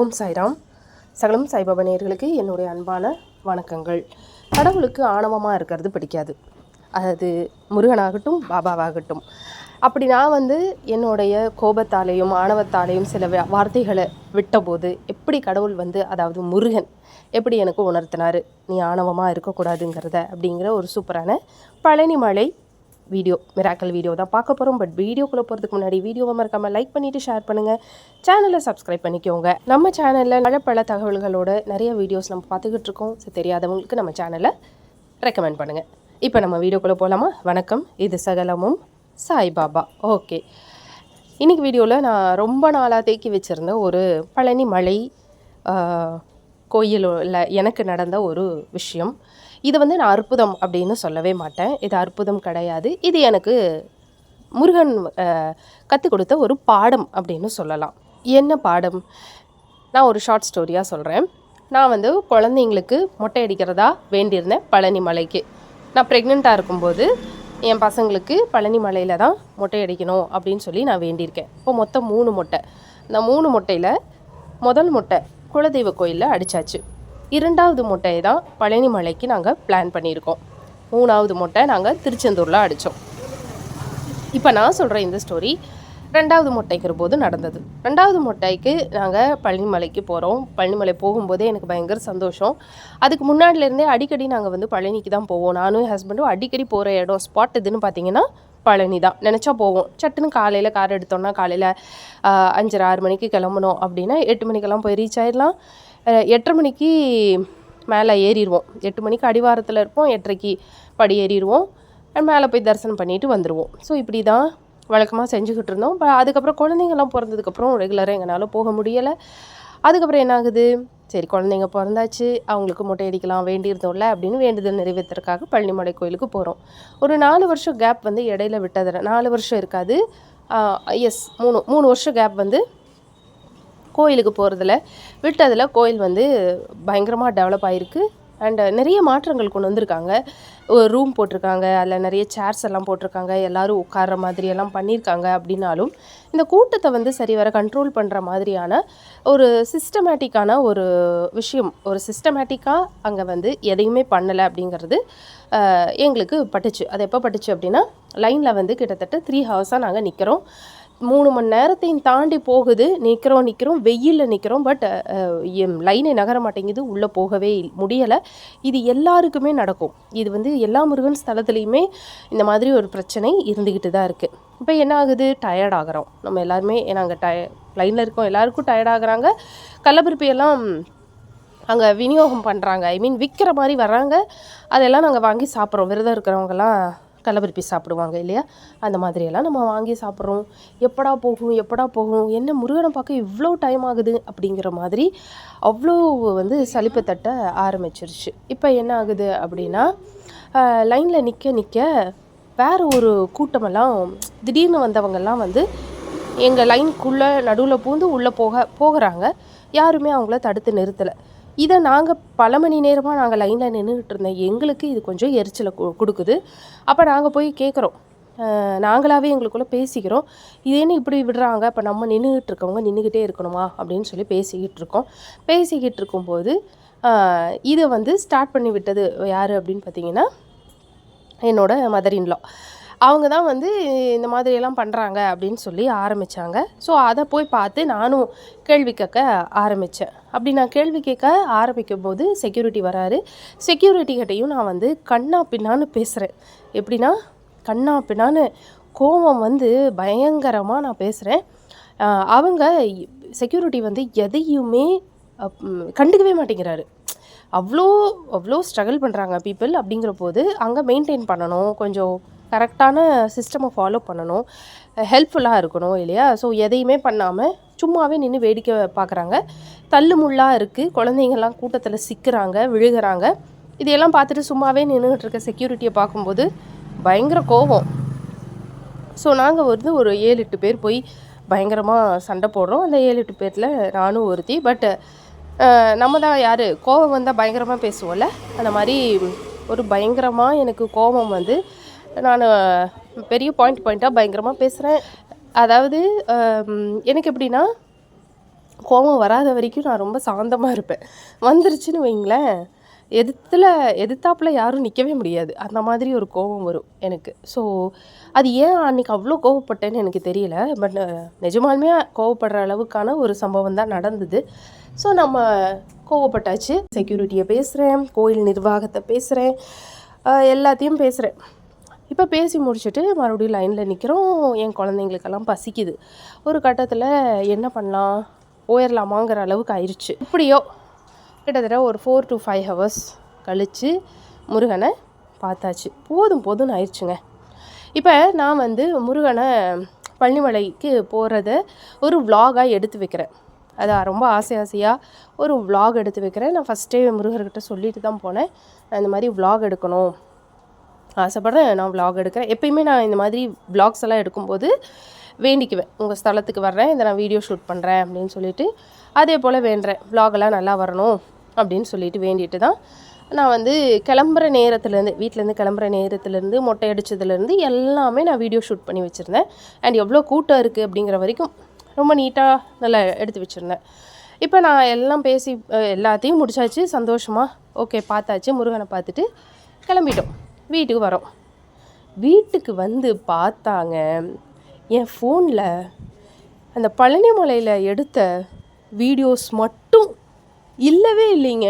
ஓம் சாய்ராம். சகலம் சாய்பாபா நேயர்களுக்கு என்னுடைய அன்பான வணக்கங்கள். கடவுளுக்கு ஆணவமாக இருக்கிறது பிடிக்காது. அது முருகனாகட்டும் பாபாவாகட்டும். அப்படி நான் வந்து என்னுடைய கோபத்தாலேயும் ஆணவத்தாலேயும் சில வார்த்தைகளை விட்டபோது எப்படி கடவுள் வந்து அதாவது முருகன் எப்படி எனக்கு உணர்த்தினார்? நீ ஆணவமாக இருக்கக்கூடாதுங்கிறத அப்படிங்கிற ஒரு சூப்பரான பழனிமலை வீடியோ மிராக்கல் வீடியோ தான் பார்க்க போகிறோம் பட் வீடியோக்குள்ளே போகிறதுக்கு முன்னாடி வீடியோவை மறக்காமல் லைக் பண்ணிவிட்டு ஷேர் பண்ணுங்கள் சேனலை சப்ஸ்கிரைப் பண்ணிக்கோங்க. நம்ம சேனலில் நல்ல பல தகவல்களோட நிறைய வீடியோஸ் நம்ம பார்த்துக்கிட்டு இருக்கோம். ஸோ தெரியாதவங்களுக்கு நம்ம சேனலை ரெக்கமெண்ட் பண்ணுங்கள் இப்போ நம்ம வீடியோக்குள்ளே போகலாமா வணக்கம். இது சகலமும் சாய்பாபா ஓகே இன்னைக்கு வீடியோவில் நான் ரொம்ப நாளாக தேக்கி வச்சுருந்த ஒரு பழனி மலை கோயிலில் எனக்கு நடந்த ஒரு விஷயம். இது வந்து நான் அற்புதம் அப்படின்னு சொல்லவே மாட்டேன். இது அற்புதம் கிடையாது. இது எனக்கு முருகன் கற்றுக் கொடுத்த ஒரு பாடம் அப்படின்னு சொல்லலாம். என்ன பாடம்? நான் ஒரு ஷார்ட் ஸ்டோரியாக சொல்கிறேன் நான் வந்து குழந்தைங்களுக்கு மொட்டை அடிக்கிறதா வேண்டியிருந்தேன் பழனி மலைக்கு. நான் ப்ரெக்னெண்ட்டாக இருக்கும்போது என் பசங்களுக்கு பழனி மலையில் தான் மொட்டை அடிக்கணும் அப்படின்னு சொல்லி நான் வேண்டியிருக்கேன். இப்போ மொத்தம் மூணு மொட்டை. இந்த மூணு மொட்டையில் முதல் மொட்டை குலதெய்வ கோயிலில் அடித்தாச்சு இரண்டாவது முட்டையை தான் பழனி மலைக்கு நாங்கள் பிளான் பண்ணியிருக்கோம். மூணாவது முட்டை நாங்கள் திருச்செந்தூரில் அடித்தோம் இப்போ நான் சொல்கிற இந்த ஸ்டோரி ரெண்டாவது மொட்டைக்கிற போது நடந்தது. ரெண்டாவது முட்டைக்கு நாங்கள் பழனிமலைக்கு போகிறோம் பழனிமலை போகும்போதே எனக்கு பயங்கர சந்தோஷம். அதுக்கு முன்னாடிலேருந்தே அடிக்கடி நாங்கள் வந்து பழனிக்கு தான் போவோம். நானும் என் ஹஸ்பண்டும் அடிக்கடி போகிற இடம் ஸ்பாட் எதுன்னு பார்த்தீங்கன்னா பழனி தான். நினச்சா போவோம். சட்டுன்னு காலையில் கார் எடுத்தோம்னா காலையில் அஞ்சரை ஆறு மணிக்கு கிளம்பணும் அப்படின்னா எட்டு மணிக்கெல்லாம் போய் ரீச் ஆயிடலாம். எட்டரை மணிக்கு மேலே ஏறிடுவோம் எட்டு மணிக்கு அடிவாரத்தில் இருப்போம். எட்டரைக்கு படி ஏறிடுவோம் மேலே போய் தரிசனம் பண்ணிட்டு வந்துடுவோம் ஸோ இப்படி தான் வழக்கமாக செஞ்சுக்கிட்டு இருந்தோம். இப்போ அதுக்கப்புறம் குழந்தைங்கள்லாம் பிறந்ததுக்கப்புறம் ரெகுலராக எங்களால் போக முடியலை. அதுக்கப்புறம் என்ன ஆகுது சரி குழந்தைங்க பிறந்தாச்சு. அவங்களுக்கு மொட்டை அடிக்கலாம் வேண்டியிருந்தோம்ல அப்படின்னு வேண்டுதல் நிறைவேற்றுறதுக்காக பழனிமலை கோயிலுக்கு போகிறோம் ஒரு நாலு வருஷம் கேப் வந்து இடையில விட்டதில்லை நாலு வருஷம் இருக்காது. எஸ் மூணு மூணு வருஷம் கேப் வந்து கோயிலுக்கு போகிறதுல விட்டதில் கோயில் வந்து பயங்கரமாக டெவலப் ஆகிருக்கு அண்ட் நிறைய மாற்றங்கள் கொண்டு வந்திருக்காங்க. ஒரு ரூம் போட்டிருக்காங்க அதில் நிறைய சேர்ஸ் எல்லாம் போட்டிருக்காங்க. எல்லாரும் உட்கார்ற மாதிரி எல்லாம் பண்ணியிருக்காங்க அப்படின்னாலும் இந்த கூட்டத்தை வந்து சரிவர கண்ட்ரோல் பண்ணுற மாதிரியான ஒரு சிஸ்டமேட்டிக்கான ஒரு விஷயம் ஒரு சிஸ்டமேட்டிக்காக அங்கே வந்து எதையுமே பண்ணலை அப்படிங்கிறது எங்களுக்கு பட்டுச்சு. அது எப்போ பட்டுச்சு அப்படின்னா லைனில் வந்து கிட்டத்தட்ட த்ரீ ஹவர்ஸாக நாங்கள் நிற்கிறோம் மூணு மணி நேரத்தையும் தாண்டி போகுது. நிற்கிறோம் நிற்கிறோம் வெயிலில் நிற்கிறோம் பட் லைனை நகர மாட்டேங்குது. உள்ளே போகவே முடியலை. இது எல்லாருக்குமே நடக்கும். இது வந்து எல்லா முருகன் ஸ்தலத்துலேயுமே இந்த மாதிரி ஒரு பிரச்சனை இருந்துக்கிட்டு தான் இருக்குது இப்போ என்ன ஆகுது? டயர்ட் ஆகிறோம். நம்ம எல்லாருமே நாங்கள் டய லைனில் இருக்கோம். எல்லாருக்கும் டயர்ட் ஆகுறாங்க. கள்ளப்பருப்பி அங்கே விநியோகம் பண்ணுறாங்க ஐ மீன் விற்கிற மாதிரி வர்றாங்க. அதெல்லாம் நாங்கள் வாங்கி சாப்பிட்றோம். விரதம் இருக்கிறவங்கலாம் கடலபருப்பி சாப்பிடுவாங்க இல்லையா? அந்த மாதிரியெல்லாம் நம்ம வாங்கி சாப்பிட்றோம். எப்படா போகும் எப்படா போகும் என்ன முருகனை பார்க்க இவ்வளோ டைம் ஆகுது அப்படிங்கிற மாதிரி அவ்வளோ வந்து சலிப்பு தட்ட ஆரம்பிச்சிருச்சு. இப்போ என்ன ஆகுது அப்படின்னா லைனில் நிற்க நிற்க வேறு ஒரு கூட்டமெல்லாம் திடீர்னு வந்தவங்கெல்லாம் வந்து எங்கள் லைனுக்குள்ளே நடுவில் பூந்து உள்ளே போக போகிறாங்க. யாருமே அவங்கள தடுத்து நிறுத்தலை. இதை நாங்கள் பல மணி நேரமாக நாங்கள் லைனில் நின்றுக்கிட்டு இருந்தோம் எங்களுக்கு இது கொஞ்சம் எரிச்சலை கொடுக்குது. அப்போ நாங்கள் போய் கேட்குறோம் நாங்களாகவே எங்களுக்குள்ளே பேசிக்கிறோம். இது என்ன இப்படி விடுறாங்க? இப்போ நம்ம நின்றுக்கிட்டு இருக்கவங்க நின்றுக்கிட்டே இருக்கணுமா? அப்படின்னு சொல்லி பேசிக்கிட்டு இருக்கோம். பேசிக்கிட்டு இருக்கும்போது இதை வந்து ஸ்டார்ட் பண்ணி விட்டது யார் அப்படின்னு பார்த்தீங்கன்னா என்னோடய மதர் இன்லா அவங்க தான் வந்து இந்த மாதிரியெல்லாம் பண்ணுறாங்க அப்படின்னு சொல்லி ஆரம்பித்தாங்க ஸோ அதை போய் பார்த்து நானும் கேள்வி கேட்க ஆரம்பித்தேன் அப்படி நான் கேள்வி கேட்க ஆரம்பிக்கும் போது செக்யூரிட்டி வராரு. செக்யூரிட்டி கிட்டையும் நான் வந்து கண்ணா பின்னான்னு பேசுகிறேன் எப்படின்னா கண்ணா பின்னான்னு கோவம் வந்து பயங்கரமாக நான் பேசுகிறேன் அவங்க செக்யூரிட்டி வந்து எதையுமே கண்டுக்கவே மாட்டேங்கிறாரு. அவ்வளோ அவ்வளோ ஸ்ட்ரகிள் பண்ணுறாங்க பீப்புள் அப்படிங்கிற போது அங்கே மெயின்டைன் பண்ணணும். கொஞ்சம் கரெக்டான சிஸ்டமை ஃபாலோ பண்ணணும். ஹெல்ப்ஃபுல்லாக இருக்கணும் இல்லையா? ஸோ எதையுமே பண்ணாமல் சும்மாவே நின்று வேடிக்கை பார்க்குறாங்க. தள்ளு முள்ளாக இருக்குது குழந்தைங்கள்லாம் கூட்டத்தில் சிக்கிறாங்க விழுகிறாங்க. இதையெல்லாம் பார்த்துட்டு சும்மாவே நின்றுகிட்டு இருக்க செக்யூரிட்டியை பார்க்கும்போது பயங்கர கோபம். ஸோ நாங்கள் வந்து ஒரு ஏழு எட்டு பேர் போய் பயங்கரமாக சண்டை போடுறோம். அந்த ஏழு எட்டு பேரில் நானும் ஒருத்தி. பட் நம்ம தான் யார்? கோபம் வந்தால் பயங்கரமாக பேசுவோம்ல? அந்த மாதிரி ஒரு பயங்கரமாக எனக்கு கோபம் வந்து நான் பெரிய பாயிண்ட் பாயிண்ட்டாக பயங்கரமாக பேசுகிறேன் அதாவது எனக்கு எப்படின்னா கோபம் வராத வரைக்கும் நான் ரொம்ப சாந்தமாக இருப்பேன். வந்துருச்சுன்னு வைங்களேன் எதிர்த்தில் எதிர்த்தாப்புல யாரும் நிற்கவே முடியாது. அந்த மாதிரி ஒரு கோபம் வரும் எனக்கு. ஸோ அது ஏன் அன்றைக்கி அவ்வளோ கோவப்பட்டேன்னு எனக்கு தெரியல. பட் நிஜமாலுமே கோவப்படுற அளவுக்கான ஒரு சம்பவம் தான் நடந்தது. ஸோ நம்ம கோவப்பட்டாச்சு. செக்யூரிட்டியை பேசுகிறேன் கோயில் நிர்வாகத்தை பேசுகிறேன் எல்லாத்தையும் பேசுகிறேன் இப்போ பேசி முடிச்சுட்டு மறுபடியும் லைனில் நிற்கிறோம் என் குழந்தைங்களுக்கெல்லாம் பசிக்குது. ஒரு கட்டத்தில் என்ன பண்ணலாம்? போயிடலாமாங்கிற அளவுக்கு ஆயிடுச்சு இப்படியோ கிட்டத்தட்ட ஒரு ஃபோர் டு ஃபைவ் ஹவர்ஸ் கழித்து முருகனை பார்த்தாச்சு. போதும் போதும்னு ஆயிடுச்சுங்க இப்போ நான் வந்து முருகனை பழனிமலைக்கு போகிறத ஒரு விலாகாக எடுத்து வைக்கிறேன். அதை ரொம்ப ஆசை ஆசையாக ஒரு விலாக் எடுத்து வைக்கிறேன். நான் ஃபஸ்ட்டே முருகர்கிட்ட சொல்லிட்டு தான் போனேன். நான் இந்த மாதிரி விலாக் எடுக்கணும். ஆசைப்பட்றேன் நான் விலாக் எடுக்கிறேன். எப்பயுமே நான் இந்த மாதிரி விலாக்ஸ் எல்லாம் எடுக்கும்போது வேண்டிக்குவேன். உங்கள் ஸ்தலத்துக்கு வர்றேன் இதை நான் வீடியோ ஷூட் பண்ணுறேன் அப்படின்னு சொல்லிட்டு அதே போல் வேண்டுறேன் விலாகெல்லாம் நல்லா வரணும் அப்படின்னு சொல்லிட்டு வேண்டிட்டு தான் நான் வந்து கிளம்புற நேரத்துலேருந்து வீட்டிலேருந்து கிளம்புற நேரத்துலேருந்து மொட்டை அடித்ததுலேருந்து எல்லாமே நான் வீடியோ ஷூட் பண்ணி வச்சுருந்தேன். அண்ட் எவ்வளோ கூட்டம் இருக்குது அப்படிங்கிற வரைக்கும் ரொம்ப நீட்டாக நல்லா எடுத்து வச்சுருந்தேன். இப்போ நான் எல்லாம் பேசி எல்லாத்தையும் முடிச்சாச்சு. சந்தோஷமாக ஓகே பார்த்தாச்சு. முருகனை பார்த்துட்டு கிளம்பிட்டோம். வீட்டுக்கு வரோம். வீட்டுக்கு வந்து பார்த்தாங்க. என் ஃபோனில் அந்த பழனி மலையில் எடுத்த வீடியோஸ் மட்டும் இல்லவே இல்லைங்க.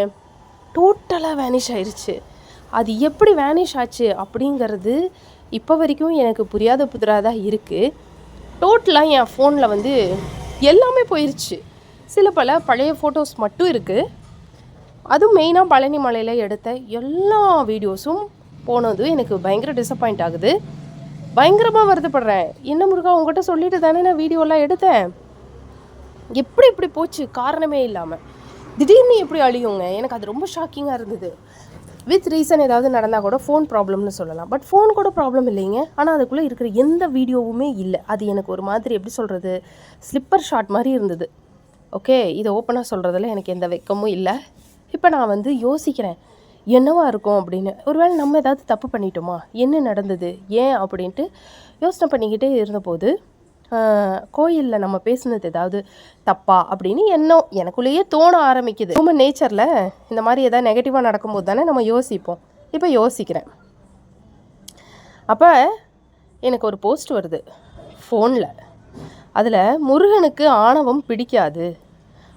டோட்டலாக வேனிஷ் ஆயிடுச்சு அது எப்படி வேனிஷ் ஆச்சு அப்படிங்கிறது இப்போ வரைக்கும் எனக்கு புரியாத புதிராக தான் இருக்குது டோட்டலாக என் ஃபோனில் வந்து எல்லாமே போயிடுச்சு சில பல பழைய ஃபோட்டோஸ் மட்டும் இருக்குது அதுவும் மெயினாக பழனி மலையில் எடுத்த எல்லா வீடியோஸும் போனது எனக்கு பயங்கர டிசப்பாயிண்ட் ஆகுது. பயங்கரமாக வருத்தப்படுறேன். என்ன முருகா உங்கள்கிட்ட சொல்லிட்டு தானே நான் வீடியோலாம் எடுத்தேன். எப்படி இப்படி போச்சு? காரணமே இல்லாமல் திடீர்னு எப்படி அழியுங்க? எனக்கு அது ரொம்ப ஷாக்கிங்காக இருந்தது. வித் ரீசன் ஏதாவது நடந்தால் கூட ஃபோன் ப்ராப்ளம்னு சொல்லலாம். பட் ஃபோன் கூட ப்ராப்ளம் இல்லைங்க. ஆனால் அதுக்குள்ளே இருக்கிற எந்த வீடியோவுமே இல்லை. அது எனக்கு ஒரு மாதிரி எப்படி சொல்கிறது ஸ்லிப்பர் ஷாட் மாதிரி இருந்தது. ஓகே இதை ஓப்பனாக சொல்கிறதுல எனக்கு எந்த வெக்கமும் இல்லை. இப்போ நான் வந்து யோசிக்கிறேன். என்னவா இருக்கும் அப்படின்னு. ஒருவேளை நம்ம ஏதாவது தப்பு பண்ணிட்டோமா? என்ன நடந்தது? ஏன் அப்படின்ட்டு யோசனை பண்ணிக்கிட்டே இருந்தபோது கோயிலில் நம்ம பேசுனது ஏதாவது தப்பா அப்படின்னு எண்ணம் எனக்குள்ளேயே தோண ஆரம்பிக்குது. ஹியூமன் நேச்சரில் இந்த மாதிரி ஏதாவது நெகட்டிவாக நடக்கும்போது தானே நம்ம யோசிப்போம். இப்போ யோசிக்கிறேன். அப்போ எனக்கு ஒரு போஸ்ட் வருது ஃபோனில் அதில் முருகனுக்கு ஆணவம் பிடிக்காது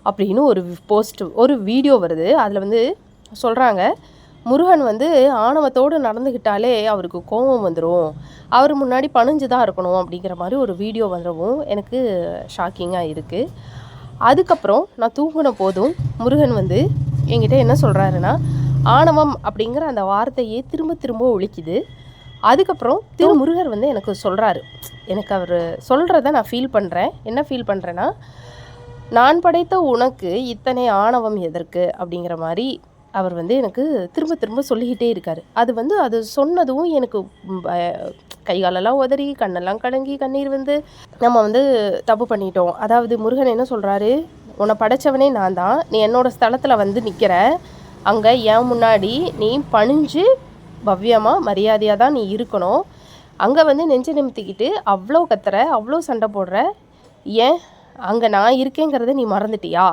அப்படின்னு ஒரு போஸ்ட் ஒரு வீடியோ வருது. அதில் வந்து சொல்கிறாங்க முருகன் வந்து ஆணவத்தோடு நடந்துக்கிட்டாலே அவருக்கு கோபம் வந்துடும் அவர் முன்னாடி பணிஞ்சு தான் இருக்கணும் அப்படிங்கிற மாதிரி ஒரு வீடியோ வந்துடவும் எனக்கு ஷாக்கிங்காக இருக்குது அதுக்கப்புறம் நான் தூங்கின போதும் முருகன் வந்து என்கிட்ட என்ன சொல்கிறாருன்னா ஆணவம் அப்படிங்கிற அந்த வார்த்தையே திரும்ப திரும்ப ஒழிக்குது. அதுக்கப்புறம் திரு முருகர் வந்து எனக்கு சொல்கிறாரு எனக்கு அவர் சொல்கிறத நான் ஃபீல் பண்ணுறேன் என்ன ஃபீல் பண்ணுறேன்னா நான் படைத்த உனக்கு இத்தனை ஆணவம் எதற்கு? அப்படிங்கிற மாதிரி அவர் வந்து எனக்கு திரும்ப திரும்ப சொல்லிக்கிட்டே இருக்கார். அது வந்து அது சொன்னதும் எனக்கு கைகாலெல்லாம் கை காலெல்லாம் உதறி கண்ணெல்லாம் கடங்கி கண்ணீர் வந்து நம்ம வந்து தப்பு பண்ணிட்டோம். அதாவது முருகன் என்ன சொல்கிறாரு உன்னை படைச்சவனே நான் தான். நீ என்னோட ஸ்தலத்தில் வந்து நிற்கிற அங்கே என் முன்னாடி நீ பணிஞ்சு பவ்யமாக மரியாதையாக தான் நீ இருக்கணும். அங்கே வந்து நெஞ்ச நிமித்திக்கிட்டு அவ்வளோ கத்துற அவ்வளோ சண்டை போடுற. ஏன்? அங்கே நான் இருக்கேங்கிறத நீ மறந்துட்டியா?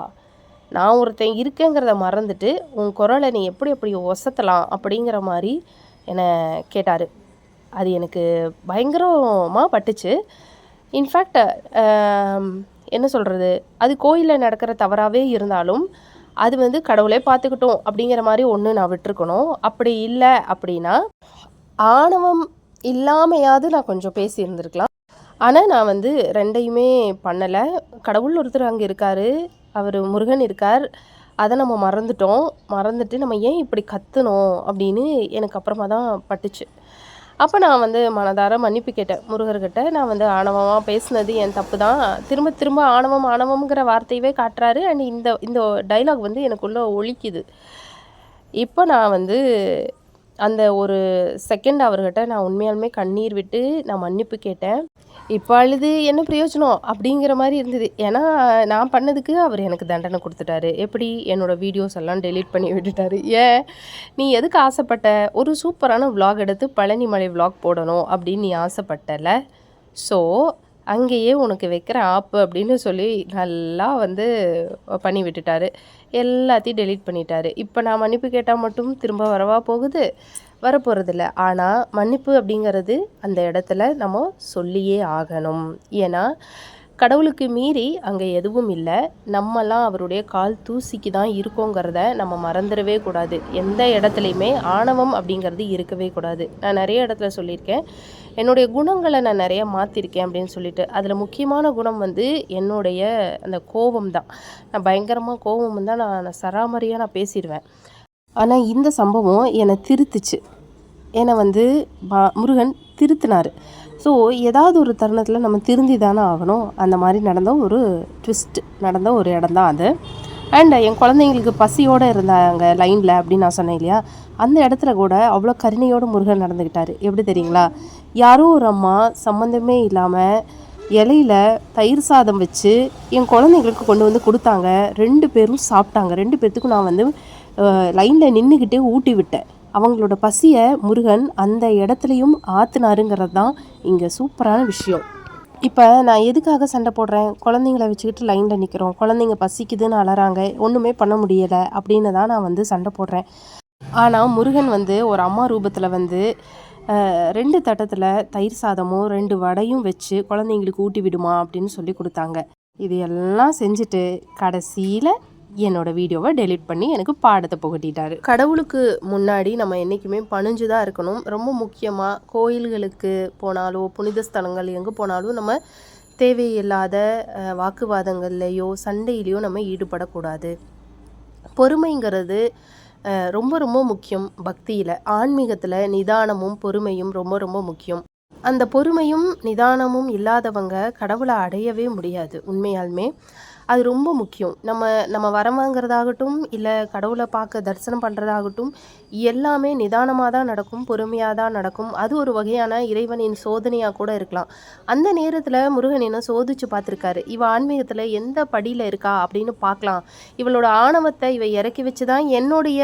நான் ஒருத்தன் இருக்கேங்கிறத மறந்துட்டு உன் குரலை நீ எப்படி எப்படி ஒசத்தலாம்? அப்படிங்கிற மாதிரி என்னை கேட்டார். அது எனக்கு பயங்கரமாக பட்டுச்சு. இன்ஃபேக்ட் என்ன சொல்கிறது அது கோயிலில் நடக்கிற தவறாகவே இருந்தாலும் அது வந்து கடவுளே பார்த்துக்கிட்டோம் அப்படிங்கிற மாதிரி ஒன்று நான் விட்டுருக்கணும். அப்படி இல்லை அப்படின்னா ஆணவம் இல்லாமையாவது நான் கொஞ்சம் பேசியிருந்துருக்கலாம் ஆனால் நான் வந்து ரெண்டையுமே பண்ணலை. கடவுள் ஒருத்தர் அங்கே இருக்கார். அவர் முருகன் இருக்கார். அதை நம்ம மறந்துட்டோம். மறந்துட்டு நம்ம ஏன் இப்படி கத்துனோம் அப்படின்னு எனக்கு அப்புறமா தான் பட்டுச்சு. அப்போ நான் வந்து மனதார மன்னிப்பு கேட்டேன் முருகர்கிட்ட. நான் வந்து ஆணவமாக பேசுனது என் தப்பு தான். திரும்ப திரும்ப ஆணவம் ஆணவம்ங்கிற வார்த்தையவே காட்டுறாரு. அண்ட் இந்த இந்த டைலாக் வந்து எனக்குள்ளே ஒழிக்குது. இப்போ நான் வந்து அந்த ஒரு செகண்ட் அவர்கிட்ட நான் உண்மையாலுமே கண்ணீர் விட்டு நான் மன்னிப்பு கேட்டேன். இப்போ அழுது என்ன பிரயோஜனம் அப்படிங்கிற மாதிரி இருந்தது. ஏன்னா நான் பண்ணதுக்கு அவர் எனக்கு தண்டனை கொடுத்துட்டாரு. எப்படி? என்னோடய வீடியோஸ் எல்லாம் டெலீட் பண்ணி விட்டுட்டாரு. ஏன்? நீ எதுக்கு ஆசைப்பட்ட? ஒரு சூப்பரான vlog எடுத்து பழனிமலை மலை போடணும் அப்படின்னு நீ ஆசைப்பட்டல. ஸோ அங்கேயே உனக்கு வைக்கிற ஆப்பு அப்படின்னு சொல்லி நல்லா வந்து பண்ணி விட்டுட்டாரு. எல்லாத்தையும் டெலீட் பண்ணிட்டாரு. இப்போ நான் மன்னிப்பு கேட்டால் மட்டும் திரும்ப வரவா போகுது? வரப்போகிறதில்ல ஆனால் மன்னிப்பு அப்படிங்கிறது அந்த இடத்துல நம்ம சொல்லியே ஆகணும். ஏன்னா கடவுளுக்கு மீறி அங்கே எதுவும் இல்லை. நம்மலாம் அவருடைய கால் தூசிக்கு தான் இருக்கோங்கிறத நம்ம மறந்துடவே கூடாது. எந்த இடத்துலையுமே ஆணவம் அப்படிங்கிறது இருக்கவே கூடாது. நான் நிறைய இடத்துல சொல்லியிருக்கேன். என்னுடைய குணங்களை நான் நிறைய மாற்றிருக்கேன் அப்படின்னு சொல்லிட்டு அதில் முக்கியமான குணம் வந்து என்னுடைய அந்த கோபம் தான். நான் பயங்கரமாக கோபம் தான் நான் சராமரியாக நான் பேசிடுவேன் ஆனால் இந்த சம்பவம் என்னை திருத்துச்சு. என்னை வந்து பா முருகன் திருத்தினார். ஸோ ஏதாவது ஒரு தருணத்தில் நம்ம திருந்தி தானே ஆகணும். அந்த மாதிரி நடந்த ஒரு ட்விஸ்ட் நடந்த ஒரு இடம் தான் அது. அண்ட் என் குழந்தைங்களுக்கு பசியோடு இருந்தாங்க லைனில் அப்படின்னு நான் சொன்னேன் இல்லையா? அந்த இடத்துல கூட அவ்வளோ கருணையோடு முருகன் நடந்துக்கிட்டார் எப்படி தெரியுங்களா? யாரோ ஒரு அம்மா சம்மந்தமே இல்லாமல் இலையில தயிர் சாதம் வச்சு என் குழந்தைங்களுக்கு கொண்டு வந்து கொடுத்தாங்க. ரெண்டு பேரும் சாப்பிட்டாங்க. ரெண்டு பேர்த்துக்கும் நான் வந்து லைனில் நின்றுக்கிட்டே ஊட்டி விட்டேன். அவங்களோட பசியை முருகன் அந்த இடத்துலையும் ஆற்றுனாருங்கிறது தான் இங்கே சூப்பரான விஷயம். இப்போ நான் எதுக்காக சண்டை போடுறேன்? குழந்தைங்கள வச்சுக்கிட்டு லைனில் நிற்கிறோம் குழந்தைங்க பசிக்குதுன்னு அலறாங்க. ஒன்றுமே பண்ண முடியலை. அப்படின்னு தான் நான் வந்து சண்டை போடுறேன். ஆனால் முருகன் வந்து ஒரு அம்மா ரூபத்தில் வந்து ரெண்டு தட்டத்தில் தயிர் சாதமும் ரெண்டு வடையும் வச்சு குழந்தைங்களுக்கு ஊட்டி விடுமா அப்படின்னு சொல்லி கொடுத்தாங்க. இது எல்லாம் செஞ்சுட்டு கடைசியில் என்னோட வீடியோவை டெலிட் பண்ணி எனக்கு பாடத்தை புகட்டிட்டாரு. கடவுளுக்கு முன்னாடி நம்ம என்றைக்குமே பணிஞ்சு தான் இருக்கணும். ரொம்ப முக்கியமாக கோயில்களுக்கு போனாலோ புனித ஸ்தலங்கள் எங்கே போனாலும் நம்ம தேவையில்லாத வாக்குவாதங்கள்லையோ சண்டையிலையோ நம்ம ஈடுபடக்கூடாது. பொறுமைங்கிறது ரொம்ப ரொம்ப முக்கியம் பக்தியில். ஆன்மீகத்தில் நிதானமும் பொறுமையும் ரொம்ப ரொம்ப முக்கியம். அந்த பொறுமையும் நிதானமும் இல்லாதவங்க கடவுளை அடையவே முடியாது உண்மையாலுமே. அது ரொம்ப முக்கியம். நம்ம நம்ம வரம் வாங்குறதாகட்டும் இல்லை கடவுளை பார்க்க தரிசனம் பண்ணுறதாகட்டும் எல்லாமே நிதானமாக தான் நடக்கும் பொறுமையாக தான் நடக்கும். அது ஒரு வகையான இறைவனின் சோதனையாக கூட இருக்கலாம். அந்த நேரத்தில் முருகன் என்ன சோதிச்சு பார்த்துருக்காரு. இவ ஆன்மீகத்தில் எந்த படியில் இருக்கா அப்படின்னு பார்க்கலாம். இவளோட ஆணவத்தை இவ இறக்கி வச்சு தான் என்னுடைய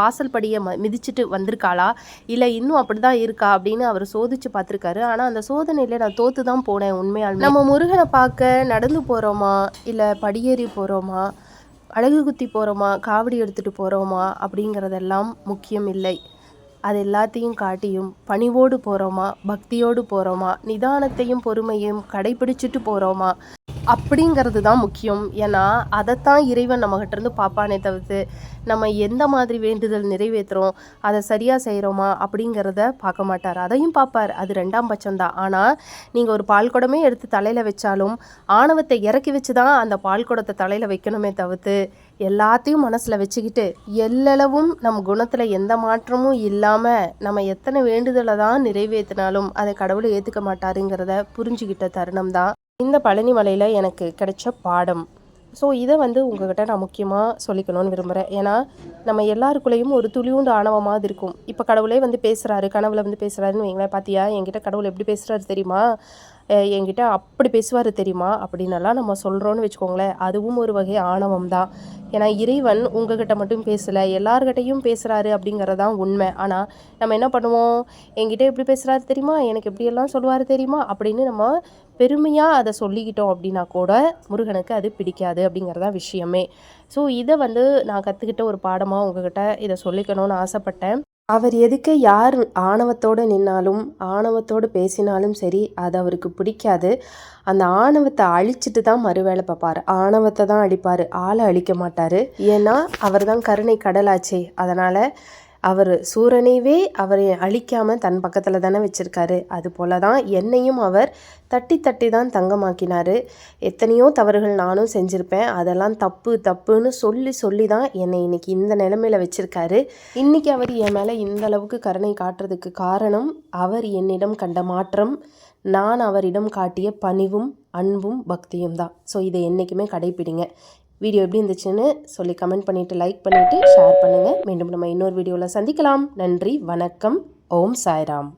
வாசல் படியை ம மிதிச்சுட்டு வந்திருக்காளா? இல்லை இன்னும் அப்படி தான் இருக்கா அப்படின்னு அவர் சோதிச்சு பார்த்துருக்காரு. ஆனால் அந்த சோதனையில் நான் தோற்று தான் போனேன் உண்மையால் நம்ம முருகனை பார்க்க நடந்து போகிறோமா இல்லை படியேறி போகிறோமா அழகு குத்தி போகிறோமா காவடி எடுத்துகிட்டு போகிறோமா அப்படிங்கிறதெல்லாம் முக்கியம் இல்லை. அது எல்லாத்தையும் காட்டியும் பணிவோடு போகிறோமா பக்தியோடு போகிறோமா நிதானத்தையும் பொறுமையும் கடைபிடிச்சிட்டு போகிறோமா அப்படிங்கிறது தான் முக்கியம். ஏன்னா அதைத்தான் இறைவன் நம்மகிட்டேருந்து பார்ப்பானே தவிர்த்து நம்ம எந்த மாதிரி வேண்டுதல் நிறைவேற்றுறோம் அதை சரியாக செய்கிறோமா அப்படிங்கிறத பார்க்க மாட்டார். அதையும் பார்ப்பார். அது ரெண்டாம் பட்சம்தான். ஆனால் நீங்கள் ஒரு பால் குடமே எடுத்து தலையில் வச்சாலும் ஆணவத்தை இறக்கி வச்சு தான் அந்த பால் குடத்தை தலையில் வைக்கணுமே தவிர்த்து எல்லாத்தையும் மனசில் வச்சுக்கிட்டு எல்லளவும் நம் குணத்தில் எந்த மாற்றமும் இல்லாமல் நம்ம எத்தனை வேண்டுதலை தான் நிறைவேற்றினாலும் அதை கடவுளை ஏற்றுக்க மாட்டாருங்கிறத புரிஞ்சுக்கிட்ட தருணம் தான் இந்த பழனி மலையில் எனக்கு கிடைச்ச பாடம். ஸோ இதை வந்து உங்ககிட்ட நான் முக்கியமாக சொல்லிக்கணும்னு விரும்புகிறேன் ஏன்னா நம்ம எல்லாருக்குள்ளேயும் ஒரு துளிவுண்டு ஆணவமாக இருக்கும். இப்போ கடவுளே வந்து பேசுகிறாரு கனவுல வந்து பேசுகிறாருன்னு வைங்களேன் பார்த்தியா என்கிட்ட கடவுள் எப்படி பேசுகிறாரு தெரியுமா? என்கிட்ட அப்படி பேசுவார் தெரியுமா? அப்படின்னலாம் நம்ம சொல்கிறோன்னு வச்சுக்கோங்களேன். அதுவும் ஒரு வகை ஆணவம் தான். ஏன்னா இறைவன் உங்ககிட்ட மட்டும் பேசலை எல்லார்கிட்டையும் பேசுகிறாரு அப்படிங்கிறது தான் உண்மை. ஆனால் நம்ம என்ன பண்ணுவோம்? என்கிட்ட எப்படி பேசுகிறாரு தெரியுமா? எனக்கு எப்படியெல்லாம் சொல்லுவார் தெரியுமா? அப்படின்னு நம்ம பெருமையாக அதை சொல்லிக்கிட்டோம் அப்படின்னா கூட முருகனுக்கு அது பிடிக்காது அப்படிங்கிறதா விஷயமே. ஸோ இதை வந்து நான் கற்றுக்கிட்ட ஒரு பாடமாக உங்ககிட்ட இதை சொல்லிக்கணும்னு ஆசைப்பட்டேன். அவர் எதுக்கு யார் ஆணவத்தோடு நின்னாலும் ஆணவத்தோடு பேசினாலும் சரி அது அவருக்கு பிடிக்காது. அந்த ஆணவத்தை அழிச்சிட்டு தான் மறுவேலை பார்ப்பார். ஆணவத்தை தான் அழிப்பார். ஆளை அழிக்க மாட்டார். ஏன்னா அவர் தான் கருணை கடலாச்சே. அதனால் அவர் சூரனைவே அவரை அழிக்காமல் தன் பக்கத்தில் தானே வச்சுருக்காரு. அதுபோல தான் என்னையும் அவர் தட்டி தட்டி தான் தங்கமாக்கினார். எத்தனையோ தவறுகள் நானும் செஞ்சுருப்பேன். அதெல்லாம் தப்பு தப்புன்னு சொல்லி சொல்லி தான் என்னை இன்னைக்கு இந்த நிலமையில வச்சுருக்காரு. இன்றைக்கி அவர் என் மேலே இந்த அளவுக்கு கருணை காட்டுறதுக்கு காரணம் அவர் என்னிடம் கண்ட மாற்றம். நான் அவரிடம் காட்டிய பணிவும் அன்பும் பக்தியும் தான். ஸோ இதை என்றைக்குமே கடைப்பிடிங்க. வீடியோ எப்படி இருந்துச்சுன்னு சொல்லி கமெண்ட் பண்ணிவிட்டு லைக் பண்ணிவிட்டு ஷேர் பண்ணுங்கள் மீண்டும் நம்ம இன்னொரு வீடியோவில் சந்திக்கலாம். நன்றி வணக்கம். ஓம் சாய்ராம்.